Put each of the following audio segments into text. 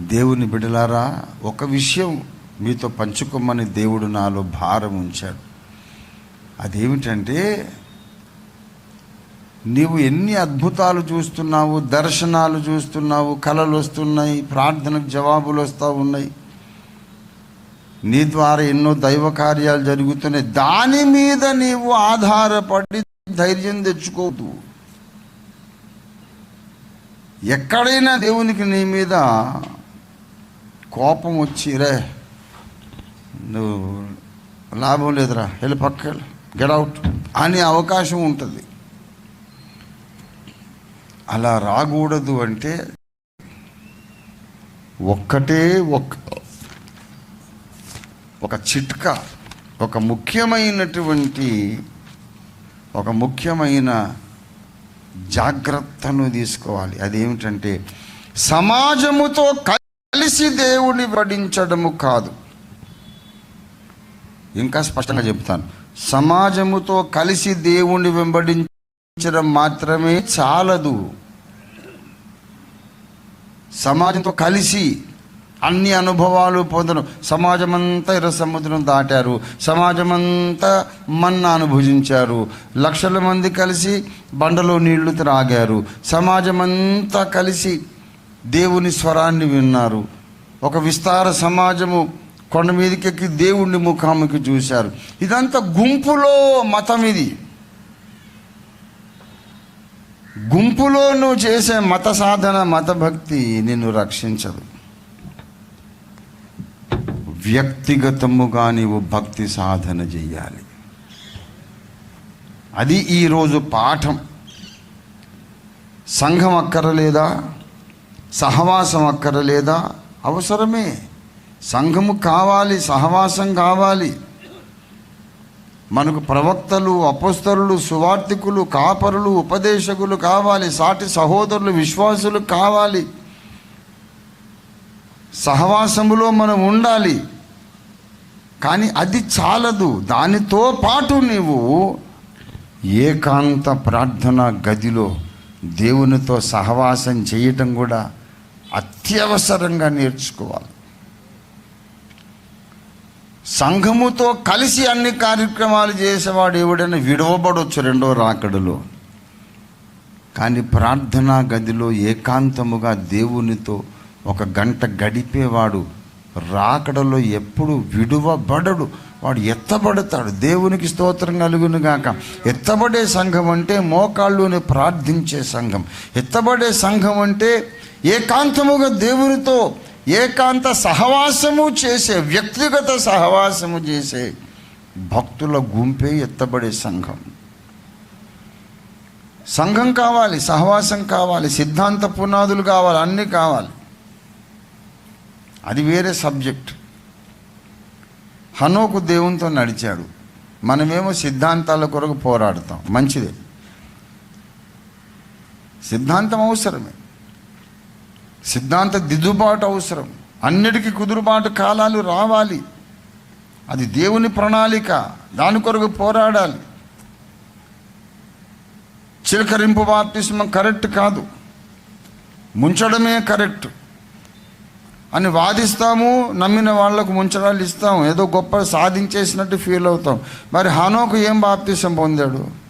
దేవుని బిడలారా ఒక విషయం మీతో పంచుకోమని దేవుడు నాలో భారం ఉంచాడు. అదేమిటంటే నీవు ఎన్ని అద్భుతాలు చూస్తున్నావు దర్శనాలు చూస్తున్నావు కళలు వస్తున్నాయి ప్రార్థనకు జవాబులు వస్తూ ఉన్నాయి. నీ ద్వారా ఎన్నో దైవ కార్యాలు జరుగుతున్నాయి. దాని మీద నీవు ఆధారపడి ధైర్యం తెచ్చుకోదు. ఎక్కడైనా దేవునికి నీ మీద కోపం వచ్చి రే నువ్వు లాభం లేదురా వెళ్ళి పక్క గెట్ అవుట్ అనే అవకాశం ఉంటుంది. అలా రాకూడదు అంటే ఒక్కటే ఒక్క ఒక చిట్కా ఒక ముఖ్యమైనటువంటి ఒక ముఖ్యమైన జాగ్రత్తను తీసుకోవాలి. అదేమిటంటే సమాజముతో కలిసి దేవుని వడించడము కాదు. ఇంకా స్పష్టంగా చెప్తాను. సమాజముతో కలిసి దేవుణ్ణి వెంబడించడం మాత్రమే చాలదు. సమాజంతో కలిసి అన్ని అనుభవాలు పొందడం సమాజమంతా ఎర్ర సముద్రం దాటారు. సమాజమంతా మన్న అనుభవించారు లక్షల మంది కలిసి బండలో నీళ్ళు త్రాగారు. సమాజమంతా కలిసి దేవుని స్వరాన్ని విన్నారు. ఒక విస్తార సమాజము కొండ మీదకెక్కి దేవుణ్ణి ముఖాముఖి చూశారు. ఇదంతా గుంపులో మతం ఇది. గుంపులో నువ్వు చేసే మత సాధన మతభక్తి నిన్ను రక్షించదు. వ్యక్తిగతముగా నీవు భక్తి సాధన చెయ్యాలి. అది ఈరోజు పాఠం. సంఘం అక్కరలేదా? సహవాసం అక్కరలేదా? అవసరమే. సంఘము కావాలి సహవాసం కావాలి. మనకు ప్రవక్తలు అపస్తరులు సువార్థికులు కాపరులు ఉపదేశకులు కావాలి సాటి సహోదరులు విశ్వాసులు కావాలి. సహవాసములో మనం ఉండాలి. కానీ అది చాలదు. దానితో పాటు నీవు ఏకాంత ప్రార్థన గదిలో దేవునితో సహవాసం చేయటం కూడా అత్యవసరంగా నేర్చుకోవాలి. సంఘముతో కలిసి అన్ని కార్యక్రమాలు చేసేవాడు ఎవడైనా విడవబడవచ్చు రెండో రాకడలో. కానీ ప్రార్థనా గదిలో ఏకాంతముగా దేవునితో ఒక గంట గడిపేవాడు రాకడలో ఎప్పుడు విడువబడడు. వాడు ఎత్తబడతాడు. దేవునికి స్తోత్రం కలుగును గాక. ఎత్తబడే సంఘం అంటే మోకాళ్ళుని ప్రార్థించే సంఘం. ఎత్తబడే సంఘం అంటే ఏకాంతముగా దేవునితో ఏకాంత సహవాసము చేసే వ్యక్తిగత సహవాసము చేసే భక్తుల గుంపే ఎత్తబడే సంఘం. సంఘం కావాలి సహవాసం కావాలి సిద్ధాంత పునాదులు కావాలి అన్నీ కావాలి. అది వేరే సబ్జెక్ట్. హనోకు దేవునితో నడిచాడు. మనమేమో సిద్ధాంతాల కొరకు పోరాడతాం. మంచిదే. సిద్ధాంతం అవసరమే. సిద్ధాంత దిద్దుబాటు అవసరం. అన్నిటికీ కుదురుబాటు కాలాలు రావాలి. అది దేవుని ప్రణాళిక. దాని కొరకు పోరాడాలి. చిలకరింపు బాప్తిస్మం కరెక్ట్ కాదు. ముంచడమే కరెక్ట్. అని వాదిస్తాము నమ్మిన వాళ్ళకు ముంచడాలు ఇస్తాము ఏదో గొప్ప సాధించేసినట్టు ఫీల్ అవుతాం. మరి హనోకు ఏం బాప్తిసం పొందాడు?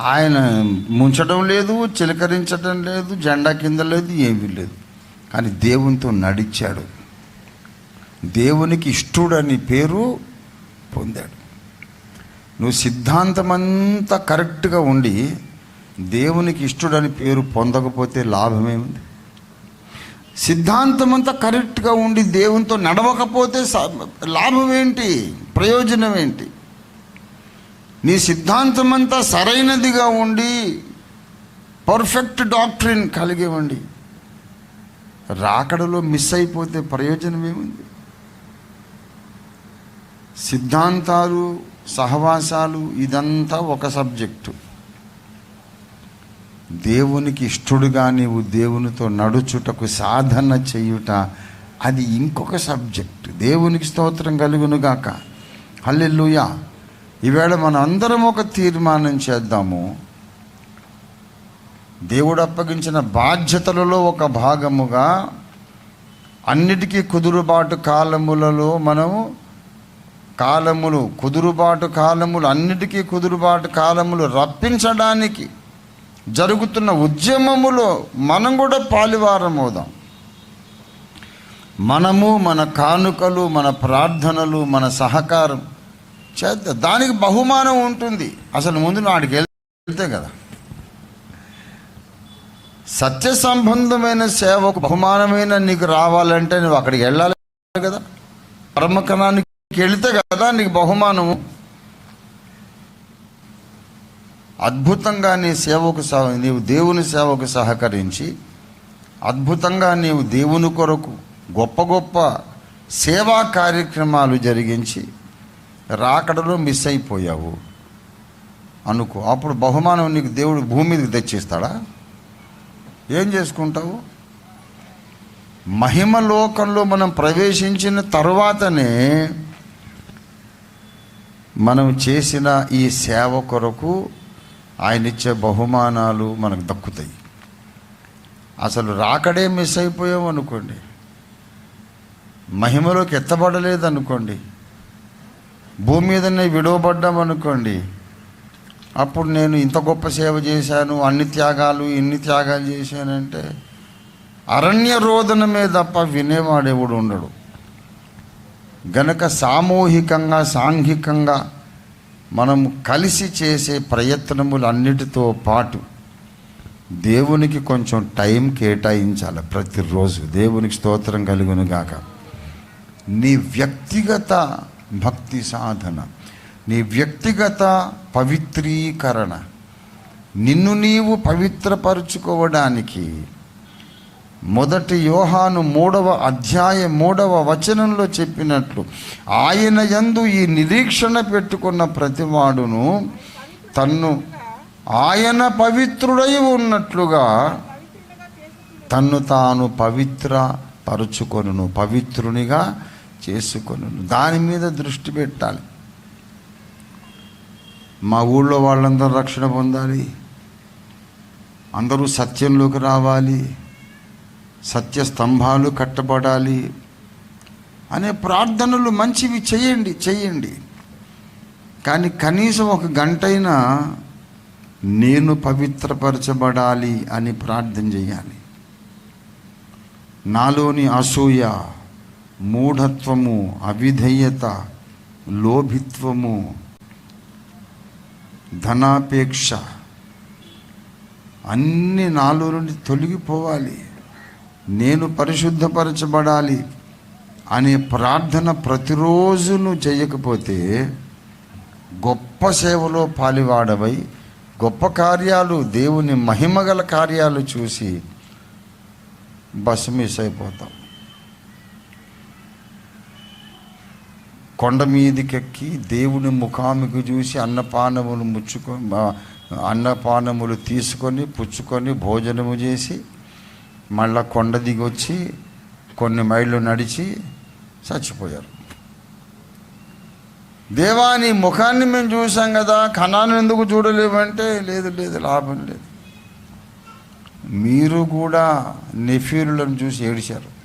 ఆయన ముంచడం లేదు చిలకరించడం లేదు జెండా కింద లేదు ఏమీ లేదు. కానీ దేవునితో నడిచాడు. దేవునికి ఇష్టడని పేరు పొందాడు. నువ్వు సిద్ధాంతమంతా కరెక్ట్గా ఉండి దేవునికి ఇష్టడని పేరు పొందకపోతే లాభమేముంది సిద్ధాంతం అంతా కరెక్ట్గా ఉండి దేవునితో నడవకపోతే లాభం ఏంటి ప్రయోజనం ఏంటి నీ సిద్ధాంతం అంతా సరైనదిగా ఉండి పర్ఫెక్ట్ డాక్టరీన్ కలిగివ్వండి రాకడలో మిస్ అయిపోతే ప్రయోజనం ఏముంది సిద్ధాంతాలు సహవాసాలు ఇదంతా ఒక సబ్జెక్టు. దేవునికి ఇష్టడుగా నీవు దేవునితో నడుచుటకు సాధన చేయుట అది ఇంకొక సబ్జెక్ట్. దేవునికి స్తోత్రం కలుగునుగాక. హల్లెల్లుయా ఈవేళ మన అందరం ఒక తీర్మానం చేద్దాము. దేవుడు అప్పగించిన బాధ్యతలలో ఒక భాగముగా అన్నిటికీ కుదురుబాటు కాలములలో మనము కాలములు కుదురుబాటు కాలములు అన్నిటికీ కుదురుబాటు కాలములు రప్పించడానికి జరుగుతున్న ఉద్యమములో మనం కూడా పాలివారమవుదాం మనము మన కానుకలు మన ప్రార్థనలు మన సహకారం చేద్దాం. దానికి బహుమానం ఉంటుంది. అసలు ముందు నాడికి వెళ్తే కదా. సత్య సంబంధమైన సేవకు బహుమానమైన నీకు రావాలంటే నువ్వు అక్కడికి వెళ్ళాలి కదా. పరమకణానికి వెళితే కదా నీకు బహుమానము. అద్భుతంగా నీ సేవకు సహ నీవు దేవుని సేవకు సహకరించి అద్భుతంగా నీవు దేవుని కొరకు గొప్ప గొప్ప సేవా కార్యక్రమాలు జరిగించి రాకడలో మిస్ అయిపోయావు. అనుకో. అప్పుడు బహుమానం నీకు దేవుడు భూమి మీదకి తెచ్చిస్తాడా? ఏం చేసుకుంటావు? మహిమ లోకంలో మనం ప్రవేశించిన తర్వాతనే మనం చేసిన ఈ సేవ కొరకు ఆయన ఇచ్చే బహుమానాలు మనకు దక్కుతాయి. అసలు రాకడే మిస్ అయిపోయాం అనుకోండి. మహిమలోకి ఎత్తబడలేదు అనుకోండి. భూమి మీదనే విడవబడ్డాం అనుకోండి. అప్పుడు నేను ఇంత గొప్ప సేవ చేశాను అన్ని త్యాగాలు ఇన్ని త్యాగాలు చేశానంటే అరణ్య రోదనమే తప్ప వినేవాడెవడు ఉండడు. గనక సామూహికంగా సాంఘికంగా మనం కలిసి చేసే ప్రయత్నములన్నిటితో పాటు దేవునికి కొంచెం టైం కేటాయించాలి ప్రతిరోజు. దేవునికి స్తోత్రం కలుగును గాక. నీ వ్యక్తిగత భక్తి సాధన నీ వ్యక్తిగత పవిత్రీకరణ నిన్ను నీవు పవిత్రపరుచుకోవడానికి మొదటి యోహాను మూడవ అధ్యాయ మూడవ వచనంలో చెప్పినట్లు ఆయన యందు ఈ నిరీక్షణ పెట్టుకున్న ప్రతివాడును తన్ను ఆయన పవిత్రుడై ఉన్నట్లుగా తన్ను తాను పవిత్ర పరుచుకొనును పవిత్రునిగా చేసుకొనును. దాని మీద దృష్టి పెట్టాలి. మా ఊళ్ళో వాళ్ళందరూ రక్షణ పొందాలి. అందరూ సత్యంలోకి రావాలి. సత్య స్తంభాలు కట్టబడాలి అనే ప్రార్థనలు మంచివి చేయండి చేయండి. కానీ కనీసం ఒక గంటైనా నేను పవిత్రపరచబడాలి అని ప్రార్థన చేయాలి. నాలోని అసూయ మూఢత్వము అవిధేయత లోభిత్వము ధనాపేక్ష అన్ని నాలో నుండి తొలగిపోవాలి. నేను పరిశుద్ధపరచబడాలి అనే ప్రార్థన ప్రతిరోజు నువ్వు చేయకపోతే గొప్ప సేవలో పాలివాడవై గొప్ప కార్యాలు దేవుని మహిమగల కార్యాలు చూసి బస్సు మిస్ అయిపోతాం కొండ మీదకెక్కి దేవుని ముఖాముకి చూసి అన్నపానములు ముచ్చుకొని అన్నపానములు తీసుకొని పుచ్చుకొని భోజనము చేసి మళ్ళా కొండ దిగి వచ్చి కొన్ని మైళ్ళు నడిచి చచ్చిపోయారు. దేవాని ముఖాన్ని మేము చూసాం కదా కణాన్ని ఎందుకు చూడలేమంటే లేదు లేదు లాభం లేదు. మీరు కూడా నెఫీరులను చూసి ఏడిచారు.